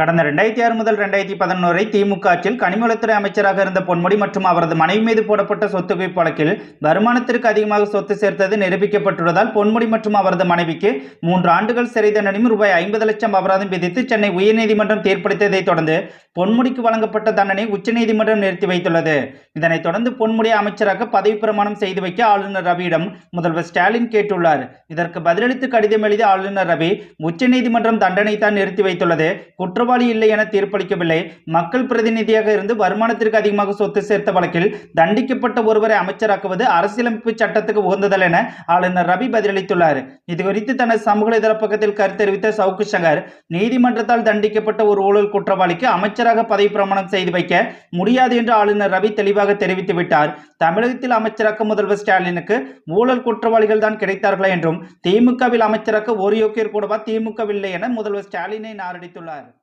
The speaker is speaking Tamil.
கடந்த ரெண்டாயிரத்தி ஆறு முதல் ரெண்டாயிரத்தி பதினொன்று வரை திமுக ஆட்சியில் கனிமவளத்துறை அமைச்சராக இருந்த பொன்முடி மற்றும் அவரது மனைவி மீது போடப்பட்ட சொத்து குவிப்பு வழக்கில் வருமானத்திற்கு அதிகமாக சொத்து சேர்த்தது நிரூபிக்கப்பட்டுள்ளதால் பொன்முடி மற்றும் அவரது மனைவிக்கு மூன்று ஆண்டுகள் சிறை தண்டனையும் ரூபாய் ஐம்பது லட்சம் அபராதம் விதித்து சென்னை உயர்நீதிமன்றம் தீர்ப்பளித்ததைத் தொடர்ந்து பொன்முடிக்கு வழங்கப்பட்ட தண்டனை உச்சநீதிமன்றம் நிறுத்தி வைத்துள்ளது. இதனைத் தொடர்ந்து பொன்முடி அமைச்சராக பதவி பிரமாணம் செய்து வைக்க ஆளுநர் ரவியிடம் முதல்வர் ஸ்டாலின் கேட்டுள்ளார். இதற்கு பதிலளித்து கடிதம் எழுதிய ஆளுநர் ரவி உச்சநீதிமன்றம் தண்டனை தான் நிறுத்தி வைத்துள்ளது. குற்றவாளி இல்லை என தீர்ப்பளிக்கவில்லை. மக்கள் பிரதிநிதியாக இருந்து வருமானத்திற்கு அதிகமாக சொத்து சேர்த்த வழக்கில் தண்டிக்கப்பட்ட ஒருவரை அமைச்சராக்குவது அரசியலமைப்பு சட்டத்துக்கு உகந்ததல் என ஆளுநர் ரவி பதிலளித்துள்ளார். இதுகுறித்து தனது சமூக இதழ பக்கத்தில் கருத்து தெரிவித்த சவுக்கு சங்கர் நீதிமன்றத்தால் தண்டிக்கப்பட்ட ஒரு ஊழல் குற்றவாளிக்கு அமைச்சர் அமைச்சராக பதவி பிரமாணம் செய்து வைக்க முடியாது என்று ஆளுநர் ரவி தெளிவாக தெரிவித்து விட்டார். தமிழகத்தில் அமைச்சராக முதல்வர் ஸ்டாலினுக்கு ஊழல் குற்றவாளிகள் தான் கிடைத்தார்களா என்றும் திமுகவில் அமைச்சராக ஒரு யோக்கியர் கூடவா திமுகவில்லை என முதல்வர் ஸ்டாலினை நாரடித்துள்ளார்.